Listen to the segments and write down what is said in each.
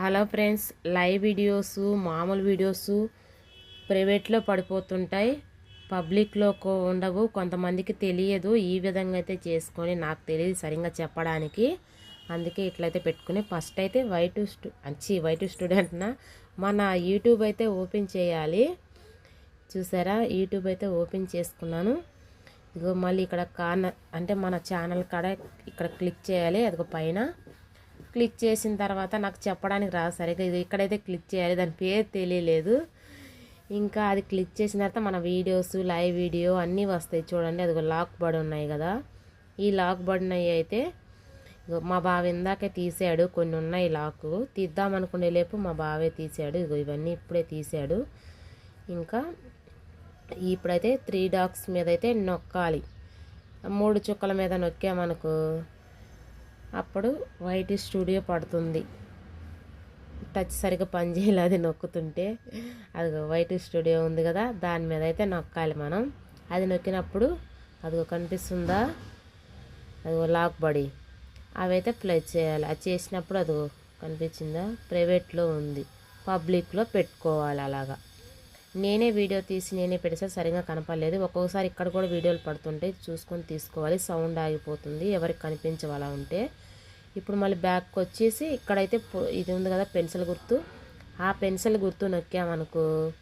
Hello friends live videos మామూలు videos ప్రైవేట్లో పడిపోతుంటాయి. పబ్లిక్లో ఉండవు. కొంతమందికి తెలియదు. ఈ విధంగా అయితే చేసుకొని నాకు తెలియదు సరిగ్గా చెప్పడానికి. అందుకే ఇట్లయితే పెట్టుకుని ఫస్ట్ అయితే వైట్ స్టూ అంచి వైట్ స్టూడెంట్న మన యూట్యూబ్ అయితే ఓపెన్ చేయాలి. చూసారా? యూట్యూబ్ అయితే ఓపెన్ చేసుకున్నాను. ఇదిగో మళ్ళీ ఇక్కడ కార్నర్ అంటే మన ఛానల్ కాడ ఇక్కడ క్లిక్ చేయాలి. అదిగో పైన. క్లిక్ చేసిన తర్వాత నాకు చెప్పడానికి రాదు సరిగ్గా. ఇది ఇక్కడైతే క్లిక్ చేయాలి దాని పేరు తెలియలేదు. ఇంకా అది క్లిక్ చేసిన తర్వాత మన వీడియోస్ లైవ్ వీడియో అన్నీ వస్తాయి చూడండి. అది లాక్ బడి ఉన్నాయి కదా. ఈ లాక్ బడినవి అయితే మా బావ ఇందాకే తీసాడు కొన్ని ఉన్నాయి లాకు. తీద్దాం అనుకునే లేపు మా బావే తీసాడు. ఇగో ఇవన్నీ ఇప్పుడే తీసాడు. ఇంకా ఇప్పుడైతే త్రీ డాగ్స్ మీద అయితే నొక్కాలి. మూడు చుక్కల మీద నొక్కామనుకో. అప్పుడు వైట్ స్టూడియో పడుతుంది. టచ్ సరిగ్గా పనిచేయాలి అది నొక్కుతుంటే అది వైట్ స్టూడియో ఉంది కదా దాని మీద అయితే నొక్కాలి మనం. అది నొక్కినప్పుడు అదిగో కనిపిస్తుందా? అదిగో లాక్ బడి. అవైతే ప్లే చేయాలి. అది చేసినప్పుడు అదిగో కనిపించిందా? ప్రైవేట్లో ఉంది. పబ్లిక్లో పెట్టుకోవాలి అలాగా. నేనే వీడియో తీసి నేనే పెడితే సరిగా కనపడలేదు. ఒక్కొక్కసారి ఇక్కడ కూడా వీడియోలు పడుతుంటే చూసుకొని తీసుకోవాలి. సౌండ్ ఆగిపోతుంది. ఎవరికి కనిపించవు ఉంటే. ఇప్పుడు మళ్ళీ బ్యాక్కి వచ్చేసి ఇక్కడైతే ఇది ఉంది కదా పెన్సిల్ గుర్తు. ఆ పెన్సిల్ గుర్తు నొక్కామనుకో.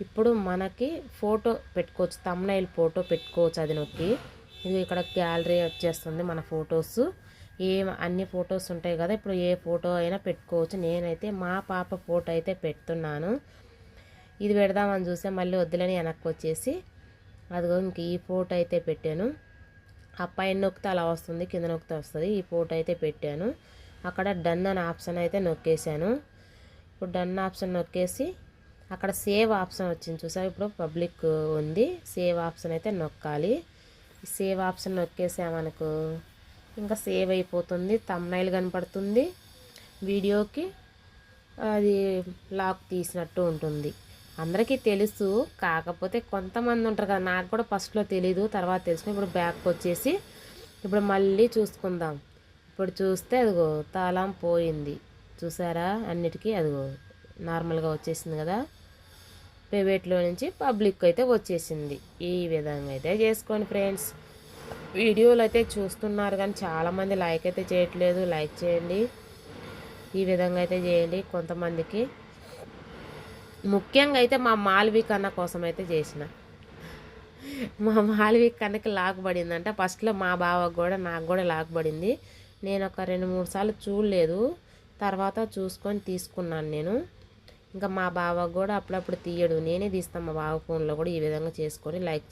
ఇప్పుడు మనకి ఫోటో పెట్టుకోవచ్చు. తమ్నైల్ ఫోటో పెట్టుకోవచ్చు అది నొక్కి. ఇది ఇక్కడ గ్యాలరీ వచ్చేస్తుంది మన ఫొటోస్. ఏ అన్ని ఫొటోస్ ఉంటాయి కదా. ఇప్పుడు ఏ ఫోటో అయినా పెట్టుకోవచ్చు. నేనైతే మా పాప ఫోటో అయితే పెడుతున్నాను. ఇది పెడదామని చూస్తే మళ్ళీ వద్దులని వెనక్కి వచ్చేసి అదిగో ఇంక ఈ ఫోటో అయితే పెట్టాను. ఆ పైన నొక్కితే అలా వస్తుంది కింద నొక్కితే వస్తుంది. ఈ ఫోటో అయితే పెట్టాను. అక్కడ డన్ అనే ఆప్షన్ అయితే నొక్కేసాను ఇప్పుడు డన్ ఆప్షన్ నొక్కేసి అక్కడ సేవ్ ఆప్షన్ వచ్చింది చూసా ఇప్పుడు పబ్లిక్ ఉంది. సేవ్ ఆప్షన్ అయితే నొక్కాలి. సేవ్ ఆప్షన్ నొక్కేసామనుకో ఇంకా సేవ్ అయిపోతుంది. తమ్నైల్ కనపడుతుంది. వీడియోకి అది లాక్ తీసినట్టు ఉంటుంది. అందరికీ తెలుసు. కాకపోతే కొంతమంది ఉంటారు కదా నాకు కూడా ఫస్ట్లో తెలీదు తర్వాత తెలుసుకుని ఇప్పుడు బ్యాక్ వచ్చేసి ఇప్పుడు మళ్ళీ చూసుకుందాం. ఇప్పుడు చూస్తే అదిగో తాళం పోయింది. చూసారా? అన్నిటికీ అదిగో నార్మల్గా వచ్చేసింది కదా. ప్రైవేట్లో నుంచి పబ్లిక్ అయితే వచ్చేసింది. ఈ విధంగా అయితే చేసుకోండి ఫ్రెండ్స్ వీడియోలు అయితే చూస్తున్నారు కానీ చాలామంది లైక్ అయితే చేయట్లేదు. లైక్ చేయండి. ఈ విధంగా అయితే చేయండి. కొంతమందికి ముఖ్యంగా అయితే మా మాల్వి కన్న కోసం అయితే చేసిన. మా మాల్వి కన్నకి లాక్ ఫస్ట్లో మా బావకు కూడా నాకు కూడా లాక్బడింది నేను ఒక రెండు మూడు సార్లు చూడలేదు. తర్వాత చూసుకొని తీసుకున్నాను నేను. ఇంకా మా బావకు కూడా అప్పుడప్పుడు తీయడు. నేనే తీస్తాను మా బావ ఫోన్లో కూడా ఈ విధంగా చేసుకొని లైక్